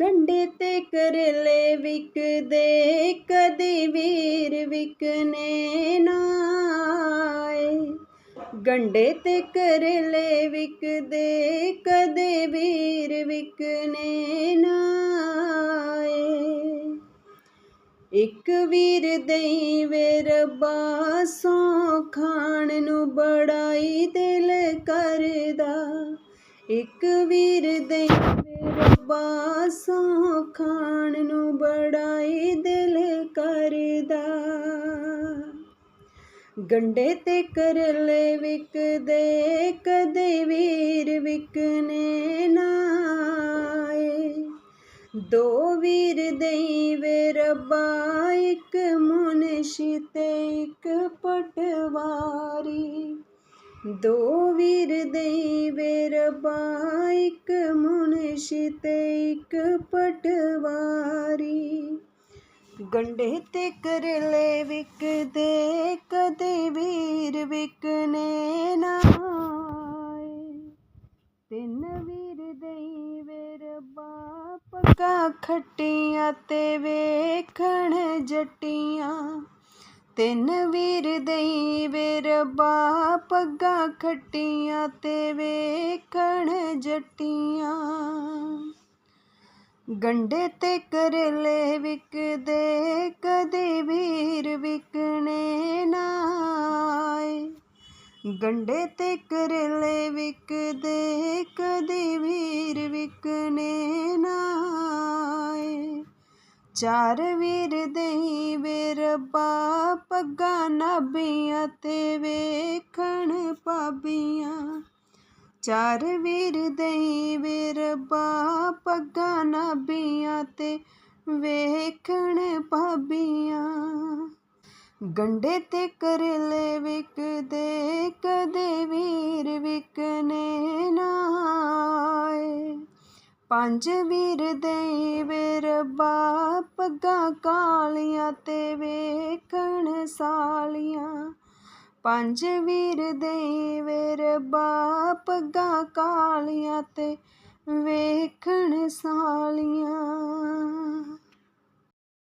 ਗੰਡੇ ਤੇ ਕਰੇਲੇ ਵਿਕਦੇ, ਕਦੇ ਵੀਰ ਵਿਕਨੇ ਨਾ ਆਏ। ਗੰਡੇ ਤੇ ਕਰਲੇ ਵਿਕਦੇ, ਕਦੇ ਵੀਰ ਵਿਕਨੇ ਨਾ ਇੱਕ ਵੀਰ ਦਈ ਵੇ ਰੱਬਾ, ਸੌ ਖਾਣ ਨੂੰ ਬੜਾਈ ਦਿਲ ਕਰਦਾ। ਇੱਕ ਵੀਰ ਦਈ ਰੱਬਾ ਸੌ ਖਾਣ ਨੂੰ ਬੜਾਈ ਦਿਲ ਕਰਦਾ। ਗੰਡੇ ਤੇ ਕਰਲੇ ਵਿਕਦੇ, ਕਦੇ ਵੀਰ ਵਿਕਨੇ ਨਾ ਆਏ। ਦੋ ਵੀਰ ਦਈ ਵੇ ਰੱਬਾ, ਇੱਕ ਮੁਨਸ਼ੀ ਤੇ ਇੱਕ ਪਟਵਾਰੀ। ਦੋ ਵੀਰ ਦਈ ਵੇ ਰੱਬਾ, ਇੱਕ ਮੁਨਸ਼ੀ ਤੇ ਇੱਕ ਪਟਵਾਰੀ। ਗੰਡੇ ਤੇ ਕਰਲੇ ਵਿਕਦੇ, ਕਦੇ ਵੀਰ ਵਿਕਨੇ ਨਾ ਤਿੰਨ ਵੀਰ ਦਈ ਵੇ ਰੱਬਾ ਪੱਕਾ ਖੱਟੀਆਂ ਤੇ ਵੇਖਣ ਜੱਟੀਆਂ। ਤਿੰਨ ਵੀਰ ਦਈ ਵੇ ਰੱਬਾ, ਪੱਗਾ ਖੱਟੀਆਂ ਤੇ ਵੇਖਣ ਜੱਟੀਆਂ। ਗੰਡੇ ਤੇ ਕਰਲੇ ਵਿਕਦੇ, ਕਦੇ ਵੀਰ ਵਿਕਣੇ ਨਾ ਗੰਡੇ ਤੇ ਕਰਲੇ ਵਿਕਦੇ, ਕਦੇ ਵੀਰ ਵਿਕਣੇ ਨਾ ਚਾਰ ਵੀਰ ਦਈ ਵੇ ਰੱਬਾ ਪੱਗਾਂ ਨਾਬੀਆਂ ਤੇ ਵੇਖਣ ਪਾਬੀਆਂ ਚਾਰ ਵੀਰ ਦਈ ਵੇ ਰੱਬਾ ਪੱਗਾਂ ਨਾਬੀਆਂ ਤੇ ਵੇਖਣ ਪਾਬੀਆਂ ਗੰਡੇ ਤੇ ਕਰਲੇ ਵਿਕਦੇ ਕਦੇ ਪੰਜ ਵੀਰ ਦਈ ਵੇ ਰੱਬਾ, ਪੱਗਾਂ ਕਾਲੀਆਂ ਤੇ ਵੇਖਣ ਸਾਲੀਆਂ। ਪੰਜ ਵੀਰ ਦਈ ਵੇ ਰੱਬਾ, ਪੱਗਾਂ ਕਾਲੀਆਂ ਤੇ ਵੇਖਣ ਸਾਲੀਆਂ।